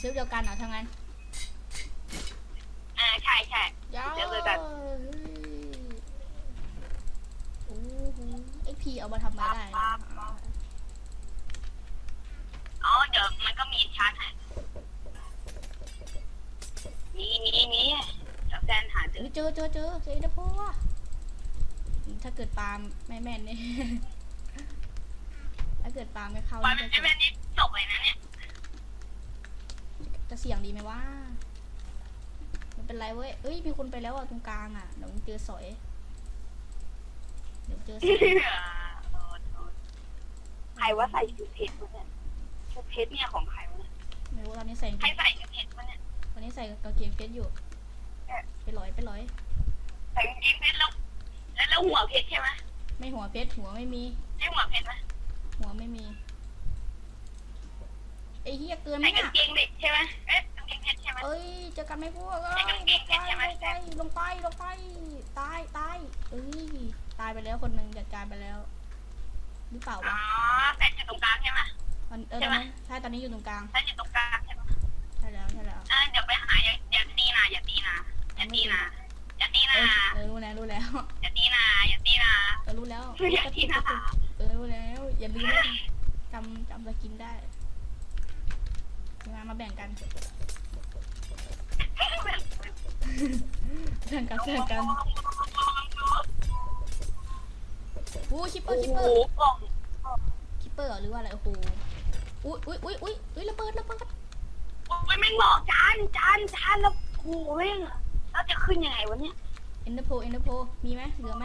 เซิร์ฟเดียวกันเหรอทั้างนั้นอ่าใช่ใช่ ยาวเซิร์ฟเดียวกัน โอ้โหไอพีเอามาทำอะไรได้นะอ๋อเดี๋ยวมันก็มีชาร์จให้มีมีมีเดี๋ยวแฟนหาเจเอ้อยเจอเจอเจอเจอเดโพว่ะถ้าเกิดปาล์มไม่แม่นเนี่ยถ้าเกิดปาล์มไม่เข้าปล่อยนี่มันจะจะเป็นนี่จบเลยนะเนี่ย จะเสี่ยงดีไหมวะไม่เป็นไรเว้ยเอ้ย มีคนไปแล้วอะตรงกลางอะ เดี๋ยวมึงเจอสอย เดี๋ยวเจอสอยใครว่าใส่ชุดเพชรวะเนี่ยชุดเพชรเนี่ยของใครวะเนี่ยไม่รู้ตอนนี้ใส่กางใครเกงใส่ชุดเพชรวะเนี่ยตอนนี้ใส่กางเกงเฟซอยู่ ไปร้อยไปร้อย ใส่กางเกงเพชรแล้วแล้ว แล้วหัวเพชรใช่ไหมไม่หัวเพชรหัวไม่มีใช่หัวเพชรไหมหัวไม่มีไอ้เหี้ยเกินไหมใส่กาน่ะงเกงเด็กใช่ไหมเอ๊ะกางเกงเพชรใช่ไหม เอ้ยเจอกันไหมพวกเอ้ใส่ยกางเกงเพชรใช่ไหมลงไปลงไปลงไปตายตายเอ้ยตายไปแล้วคนหนึ่งจัดการไปแล้ว หรือเปล่าอ๋อวะใส่อยู่ตรงกลางใช่ไหมตอนเออใช่ตอนไหมนี้ใช่ตอนนี้อยู่ตรงกลางใส่อยู่ตรงกลางใช่ไหมใช่แล้วใช่แล้วอ่าเดี๋ยวไปหาอย่าอย่าตีนะอย่าตีนะอย่าตีนะอย่าตีเอนะอเออรู้แล้วรู้แล้วอย่าตีนะอย่าตีนะเออรู้แล้ว อย่าตีนะ เออรู้แล้ว อย่าลืมนะจำจำสกินได้ มามาแบ่งกัน แบ่งกันแบ่งกันอู้คิปเปอโอ้ร์คิปโหเปอร์กล่องคิปเปอร์เหรอหรือว่าอะไรโอ้โหอุ้ยอุ้ยอุ้ยอุ้ยอุ้ยระเบิดระเบิดโอ้ยแม่งบอกจานจานจานแล้วโอ้โหแม่งแล้วจะขึ้นยังไงวะเนี่ยเอ็นเดอร์โพเอ็นเดอร์โพมีไหมเหลือไหม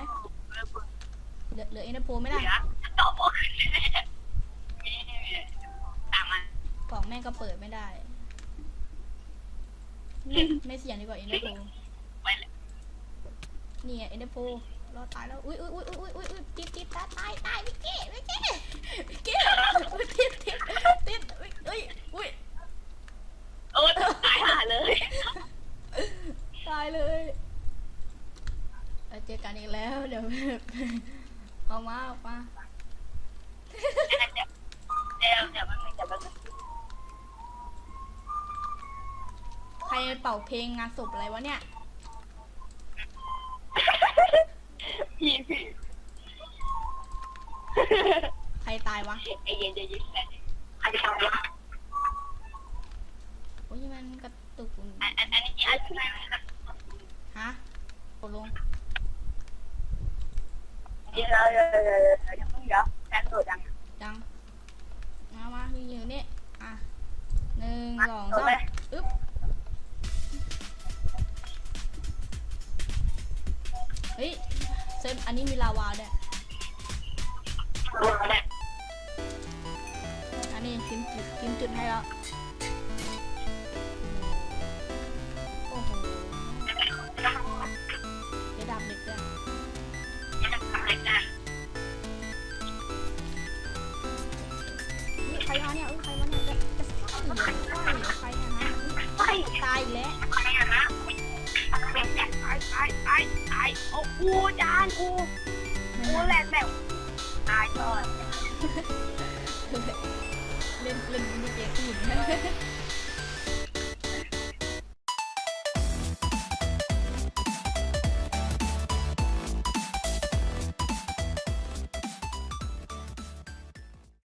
เหลือเหลือเอ็นเดอร์โพไหมเหล่ะลือตอบบอกขึ้นเลย ม่งก็เปิดไม่ได้ไม่ไม่เสี่ยงดีกว่าเอ็นเดอร์โพไปเลยนี่ไงเอ็นเดอร์โพรอดตายแล้ว อุ้ยอุ้ยอุ้ยอุ้ยอุ้ยอุ้ยติดติดตายตายตายวิกกี้วิกกี้วิกกี้อุ้ยติดติดติดอุ้ยอุ้ยโอ้ยตายหาเลย ตายเลยเอาเจอกันอีกแล้ว เดี๋ยวเอามาเอามาเดี๋ยวเดี๋ยวมันเดี๋ยวมัน เป่าเพลงงานศพอะไรวะเนี่ย พี่พี่ใครตายวะไอเย็นจะยิ้มใครจะทำวะโอ้ยมันกระตุกอันอันอันนี้อันนี้ฮะกลงเดี๋ยวเดี๋ยวเดี๋ยวเดี๋ยวเดี๋ยวเพิ่งยวแฟนโดดยังดังมามามีอยู่นี่อะหนึ่งสองสาม อันนี้มีลาวาด้วยอันนี้พิมจุดพิมจุดให้แล้ว โอ้โหเดี๋ยวดับเด็กด้วยใครมาเนี่ยอุ๊ยใครมาเนี่ยจะจะฆ่าเหรอฆ่ใครเนี่ยฮะไปตายอีกแล้ว กูจานกูกูแหลกแบบตายก่อน เล่นเล่นมินิเกมผู้หญิง